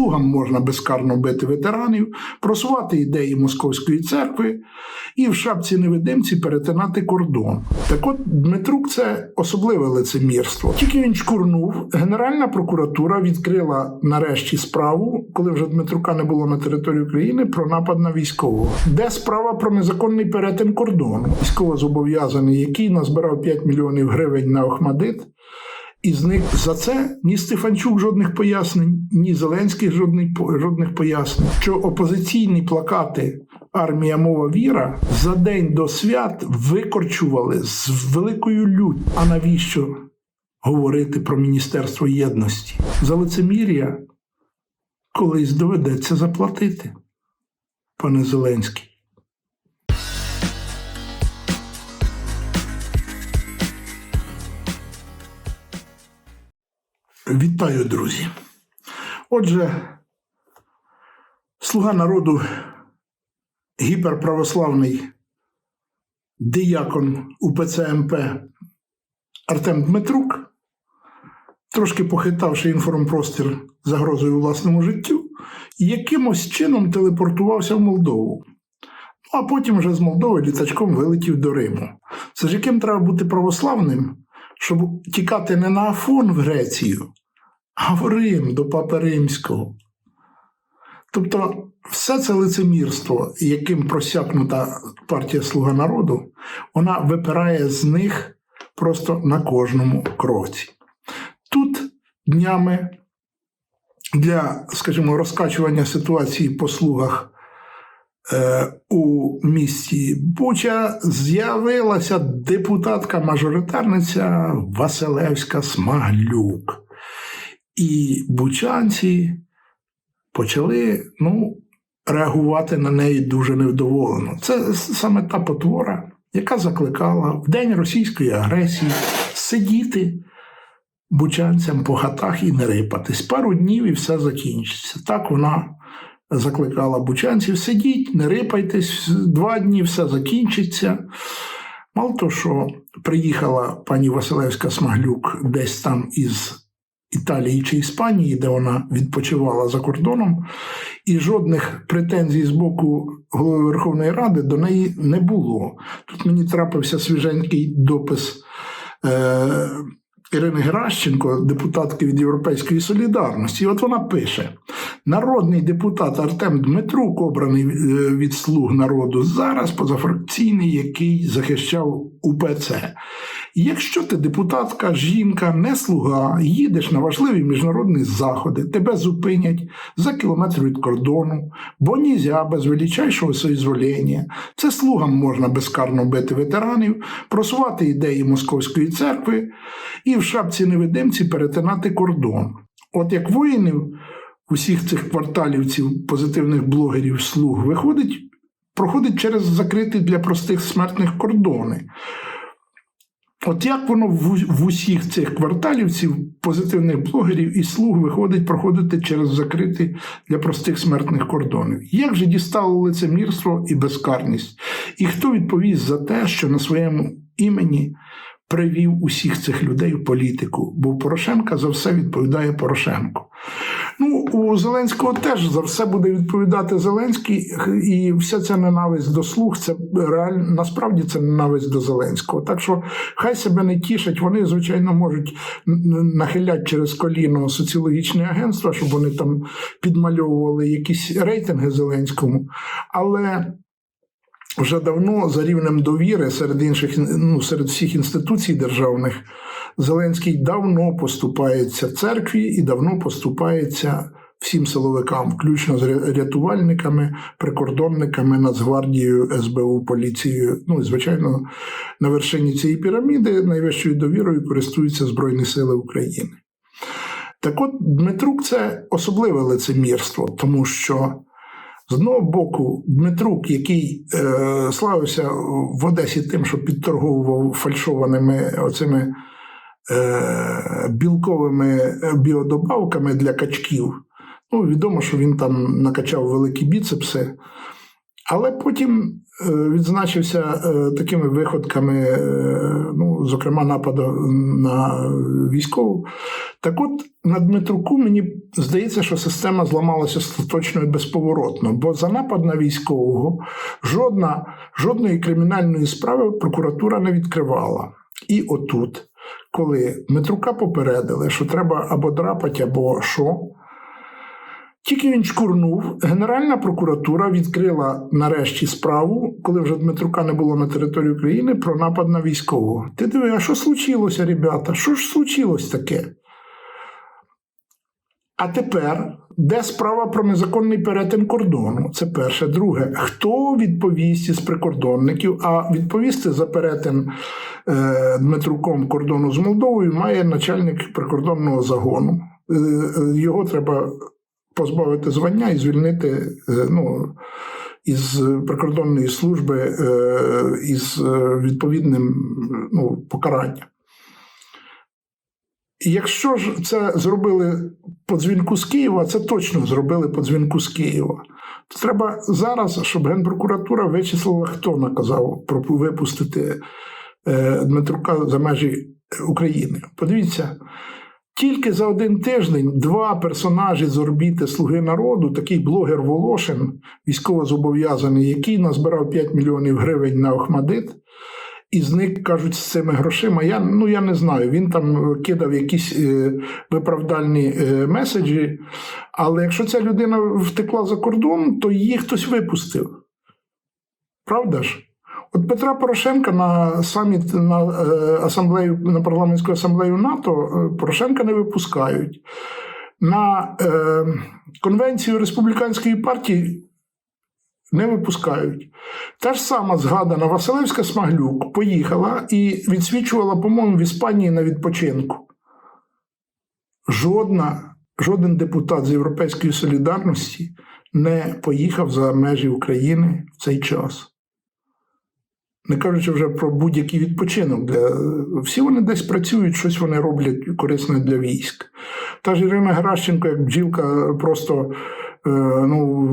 слугам можна безкарно бити ветеранів, просувати ідеї московської церкви і в шапці невидимці перетинати кордон. Так от Дмитрук це особливе лицемірство. Тільки він чкурнув, Генеральна прокуратура відкрила нарешті справу, коли вже Дмитрука не було на території України, про напад на військового. Де справа про незаконний перетин кордону? Військовозобов'язаний, який назбирав 5 мільйонів гривень на Охмадит. І з них за це ні Стефанчук жодних пояснень, ні Зеленський жодних, жодних пояснень. Що опозиційні плакати Армія мова віра за день до свят викорчували з великою лють. А навіщо говорити про Міністерство єдності? За лицемір'я колись доведеться заплатити, пане Зеленський. Вітаю, друзі. Отже, слуга народу, гіперправославний диякон УПЦ МП Артем Дмитрук, трошки похитавши інформпростір загрозою власному життю, якимось чином телепортувався в Молдову. Ну, а потім вже з Молдови літачком вилетів до Риму. Це ж яким треба бути православним, щоб тікати не на Афон в Грецію, а в Рим до Папи Римського. Тобто, все це лицемірство, яким просякнута партія Слуга народу, вона випирає з них просто на кожному кроці. Тут днями для, скажімо, розкачування ситуації по слугах е, у місті Буча з'явилася депутатка-мажоритарниця Василевська Смаглюк. І бучанці почали ну, реагувати на неї дуже невдоволено. Це саме та потвора, яка закликала в день російської агресії сидіти бучанцям по хатах і не рипатись. Пару днів і все закінчиться. Так вона закликала бучанців: сидіть, не рипайтесь, два дні все закінчиться. Мало того, що приїхала пані Василевська Смаглюк десь там із Італії чи Іспанії, де вона відпочивала за кордоном, і жодних претензій з боку голови Верховної Ради до неї не було. Тут мені трапився свіженький допис. Е- Ірини Геращенко, депутатки від Європейської солідарності, і от вона пише: народний депутат Артем Дмитрук, обраний від слуг народу, зараз позафракційний, який захищав УПЦ. Якщо ти депутатка, жінка, не слуга, їдеш на важливі міжнародні заходи, тебе зупинять за кілометр від кордону, бо нізя без величайшого соізволення. Це слугам можна безкарно бити ветеранів, просувати ідеї московської церкви і в шапці невидимці перетинати кордон. От як воїнів усіх цих кварталівців, позитивних блогерів, слуг виходить, проходить через закриті для простих смертних кордони. От як воно в, усіх цих кварталівців, позитивних блогерів і слуг виходить проходити через закриті для простих смертних кордонів? Як же дістало лицемірство і безкарність? І хто відповість за те, що на своєму імені привів усіх цих людей в політику? Бо Порошенка за все відповідає Порошенко. Ну, у Зеленського теж за все буде відповідати Зеленський, і вся ця ненависть до слуг, це реально насправді це ненависть до Зеленського. Так що хай себе не тішать, вони, звичайно, можуть нахиляти через коліно соціологічне агентство, щоб вони там підмальовували якісь рейтинги Зеленському. Але вже давно за рівнем довіри серед інших ну, серед всіх інституцій державних Зеленський давно поступається церкві і давно поступається всім силовикам, включно з рятувальниками, прикордонниками, Нацгвардією, СБУ, поліцією. Ну і звичайно, на вершині цієї піраміди найвищою довірою користуються Збройні Сили України. Так от Дмитрук це особливе лицемірство, тому що. З одного боку, Дмитрук, який е, славився в Одесі тим, що підторговував фальшованими оцими е, білковими біодобавками для качків. Ну, Відомо, що він там накачав великі біцепси, але потім е, відзначився е, такими виходками, е, ну, зокрема, нападу на військову. Так от на Дмитруку мені здається, що система зламалася остаточно і безповоротно, бо за напад на військового жодна, жодної кримінальної справи прокуратура не відкривала. І отут, коли Дмитрука попередили, що треба або драпать, або що. Тільки він чкурнув, Генеральна прокуратура відкрила нарешті справу, коли вже Дмитрука не було на території України, про напад на військового. Ти диви, а що случилося, ребята? Що ж случилось таке? А тепер, де справа про незаконний перетин кордону? Це перше. Друге, хто відповість із прикордонників? А відповісти за перетин е, Дмитруком кордону з Молдовою має начальник прикордонного загону. Е, е, його треба позбавити звання і звільнити е, ну, із прикордонної служби е, із е, відповідним ну, покаранням. Якщо ж це зробили по дзвінку з Києва, це точно зробили по дзвінку з Києва. То треба зараз, щоб Генпрокуратура вичислила, хто наказав випустити е, Дмитрука за межі України. Подивіться, тільки за один тиждень два персонажі з орбіти Слуги народу, такий блогер Волошин, військовозобов'язаний, який назбирав 5 мільйонів гривень на Охмадит, і зник, кажуть, з цими грошима. Я, ну, я не знаю. Він там кидав якісь е, виправдальні е, меседжі. Але якщо ця людина втекла за кордон, то її хтось випустив. Правда ж? От Петра Порошенка на саміт на е, асамблею на парламентську асамблею НАТО е, Порошенка не випускають. На е, конвенцію республіканської партії не випускають. Та ж сама згадана Василевська Смаглюк поїхала і відсвічувала, по-моєму, в Іспанії на відпочинку. Жодна, жоден депутат з Європейської солідарності не поїхав за межі України в цей час. Не кажучи вже про будь-який відпочинок. Для... Всі вони десь працюють, щось вони роблять корисне для військ. Та ж Ірина Геращенко, як бджілка, просто ну,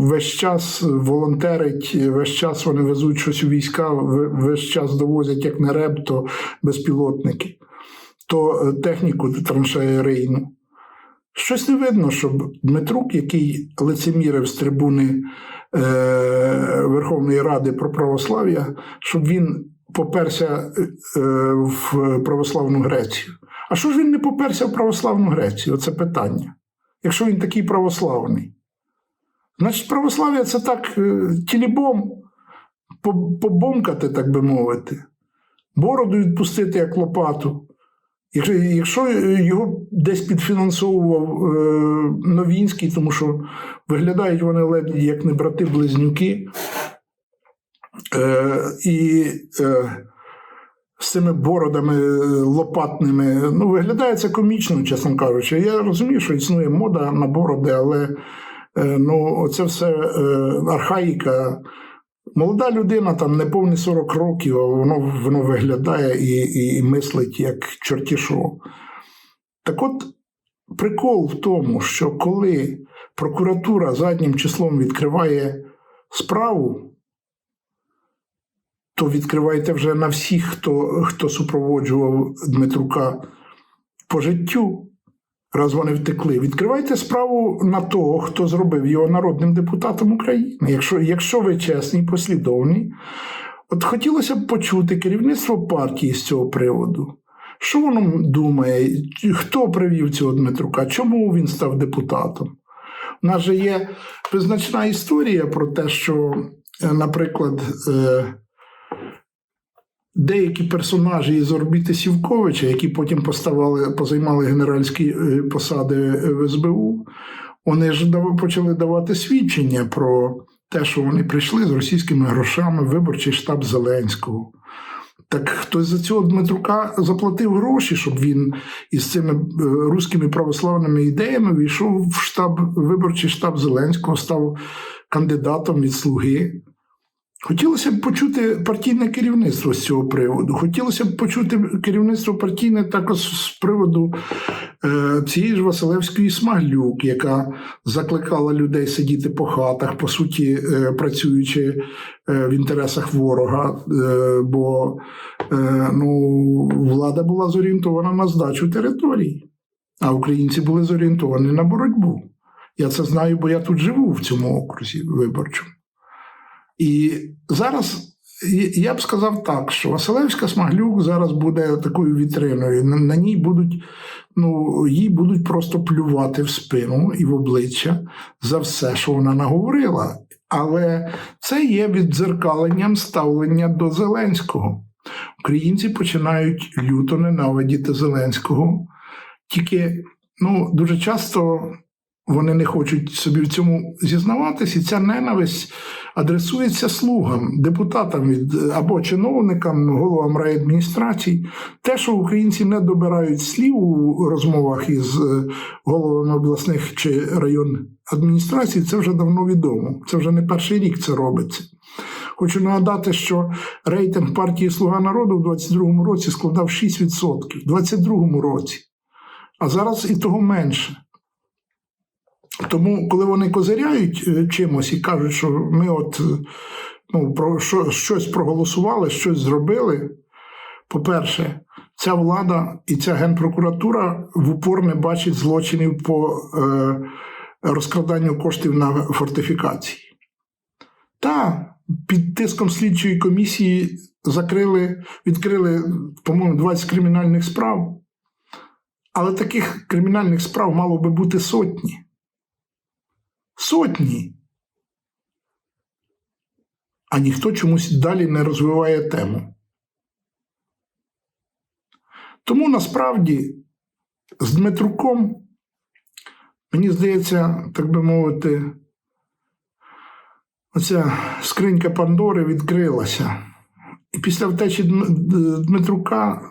весь час волонтерить, весь час вони везуть щось у війська, весь час довозять як не реб, то безпілотники, то техніку траншеєрийну. Щось не видно, щоб Дмитрук, який лицемірив з трибуни е, Верховної Ради про православ'я, щоб він поперся е, в православну Грецію. А що ж він не поперся в православну Грецію? Оце питання. Якщо він такий православний. Значить, православ'я це так е, тілібом побомкати, так би мовити, бороду відпустити як лопату. Якщо, його десь підфінансовував е, Новінський, тому що виглядають вони ледь як не брати-близнюки, е, і з цими бородами лопатними, ну, виглядає це комічно, чесно кажучи. Я розумію, що існує мода на бороди, але е, ну, це все е, архаїка. Молода людина, там не повні 40 років, а воно воно виглядає і і, і мислить як чорті. Так от прикол в тому, що коли прокуратура заднім числом відкриває справу, то відкривайте вже на всіх, хто, хто супроводжував Дмитрука по життю. Раз вони втекли, відкривайте справу на того, хто зробив його народним депутатом України. Якщо якщо ви чесні, послідовні, от хотілося б почути керівництво партії з цього приводу. Що воно думає, хто привів цього Дмитрука, чому він став депутатом? У нас же є визначна історія про те, що, наприклад, деякі персонажі із орбіти Сівковича, які потім поставали, позаймали генеральські е, посади в СБУ, вони ж почали давати свідчення про те, що вони прийшли з російськими грошами виборчий штаб Зеленського. Так хтось за цього Дмитрука заплатив гроші, щоб він із цими е, руськими православними ідеями війшов в штаб, виборчий штаб Зеленського, став кандидатом від слуги. Хотілося б почути партійне керівництво з цього приводу. Хотілося б почути керівництво партійне також з приводу е, цієї ж Василевської Смаглюк, яка закликала людей сидіти по хатах, по суті, е, працюючи е, в інтересах ворога. Е, бо е, ну, влада була зорієнтована на здачу територій, а українці були зорієнтовані на боротьбу. Я це знаю, бо я тут живу в цьому окрузі виборчому. І зараз я б сказав так, що Василевська Смаглюк зараз буде такою вітриною. На, ній будуть, ну, їй будуть просто плювати в спину і в обличчя за все, що вона наговорила. Але це є віддзеркаленням ставлення до Зеленського. Українці починають люто ненавидіти Зеленського. Тільки ну, дуже часто вони не хочуть собі в цьому зізнаватись, і ця ненависть адресується слугам, депутатам від або чиновникам, головам райадміністрацій. Те, що українці не добирають слів у розмовах із е, головами обласних чи район адміністрацій, це вже давно відомо. Це вже не перший рік це робиться. Хочу нагадати, що рейтинг партії Слуга народу в 22-му році складав 6%, в 22-му році, а зараз і того менше. Тому, коли вони козиряють е, чимось і кажуть, що ми от е, ну, про що, щось проголосували, щось зробили. По-перше, ця влада і ця генпрокуратура в упор не бачить злочинів по е, розкраданню коштів на фортифікації. Та під тиском слідчої комісії закрили, відкрили, по-моєму, 20 кримінальних справ. Але таких кримінальних справ мало би бути сотні. Сотні. А ніхто чомусь далі не розвиває тему. Тому насправді з Дмитруком, мені здається, так би мовити, оця скринька Пандори відкрилася. І після втечі Дмитрука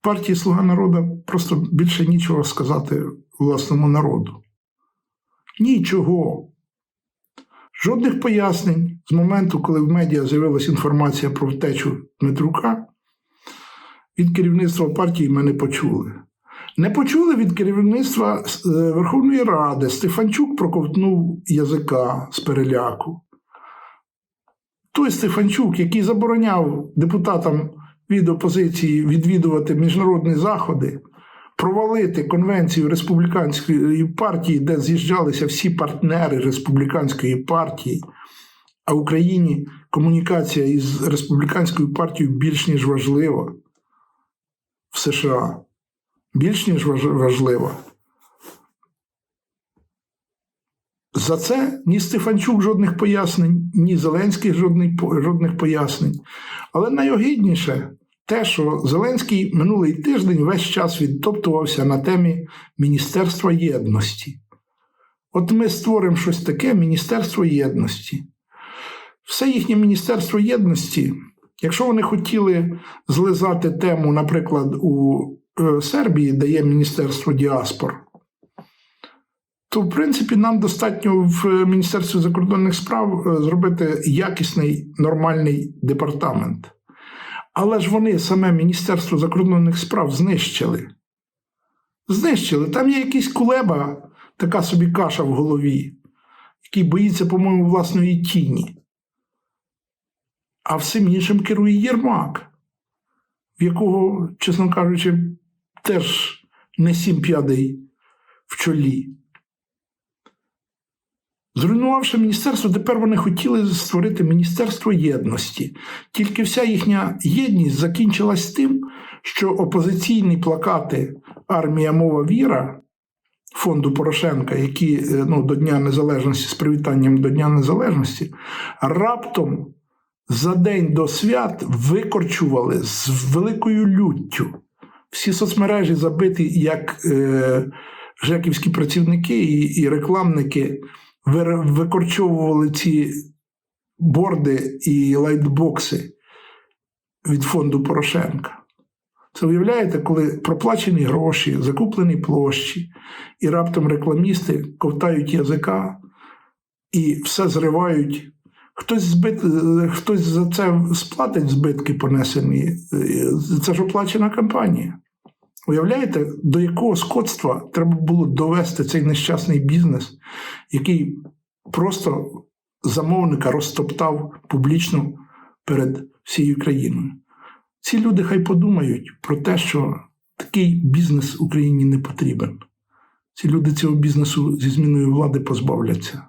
партії Слуга народу просто більше нічого сказати власному народу. Нічого. Жодних пояснень з моменту, коли в медіа з'явилася інформація про втечу Дмитрука, від керівництва партії ми не почули. Не почули від керівництва е, Верховної Ради. Стефанчук проковтнув язика з переляку. Той Стефанчук, який забороняв депутатам від опозиції відвідувати міжнародні заходи, провалити конвенцію республіканської партії, де з'їжджалися всі партнери республіканської партії, а в Україні комунікація із республіканською партією більш ніж важлива в США. Більш ніж важлива. За це ні Стефанчук жодних пояснень, ні Зеленський жодних, жодних пояснень. Але найогідніше те, що Зеленський минулий тиждень весь час відтоптувався на темі Міністерства єдності. От ми створимо щось таке Міністерство єдності. Все їхнє Міністерство єдності, якщо вони хотіли злизати тему, наприклад, у е, Сербії, де є Міністерство діаспор, то, в принципі, нам достатньо в Міністерстві закордонних справ е, зробити якісний нормальний департамент. Але ж вони саме Міністерство закордонних справ знищили. Знищили. Там є якийсь кулеба, така собі каша в голові, який боїться, по-моєму, власної тіні. А всім іншим керує Єрмак, в якого, чесно кажучи, теж не сім п'ядей в чолі. Зруйнувавши міністерство, тепер вони хотіли створити Міністерство єдності. Тільки вся їхня єдність закінчилась тим, що опозиційні плакати Армія мова віра фонду Порошенка, які е, ну, до Дня Незалежності з привітанням до Дня Незалежності, раптом за день до свят викорчували з великою люттю. Всі соцмережі забиті як е, жеківські працівники і, і рекламники викорчовували ці борди і лайтбокси від фонду Порошенка. Це уявляєте, коли проплачені гроші, закуплені площі, і раптом рекламісти ковтають язика і все зривають, Хтось збит, хтось за це сплатить збитки понесені. Це ж оплачена кампанія. Уявляєте, до якого скотства треба було довести цей нещасний бізнес, який просто замовника розтоптав публічно перед всією країною. Ці люди хай подумають про те, що такий бізнес Україні не потрібен. Ці люди цього бізнесу зі зміною влади позбавляться.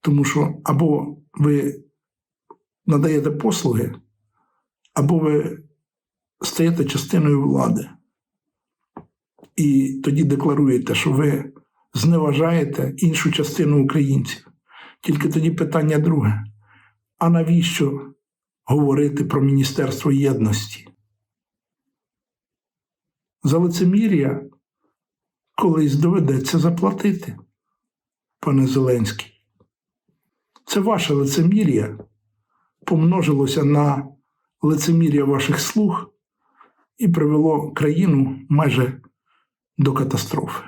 Тому що або ви надаєте послуги, або ви стаєте частиною влади. І тоді декларуєте, що ви зневажаєте іншу частину українців. Тільки тоді питання друге: а навіщо говорити про Міністерство єдності? За лицемір'я колись доведеться заплатити, пане Зеленський. Це ваше лицемір'я помножилося на лицемір'я ваших слуг і привело країну майже до катастрофи.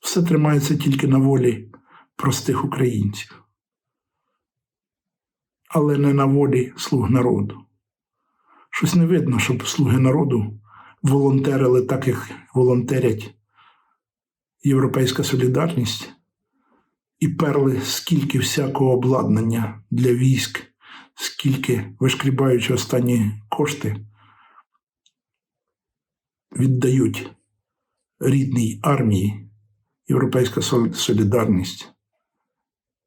Все тримається тільки на волі простих українців, але не на волі слуг народу. Щось не видно, щоб слуги народу волонтерили так, як волонтерять Європейська солідарність і перли скільки всякого обладнання для військ, скільки вишкрібаючи останні кошти, віддають рідній армії, Європейська Сол- солідарність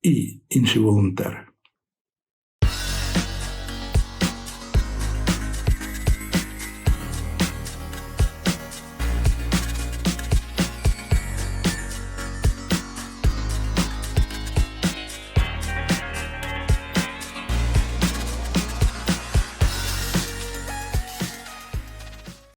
і інші волонтери.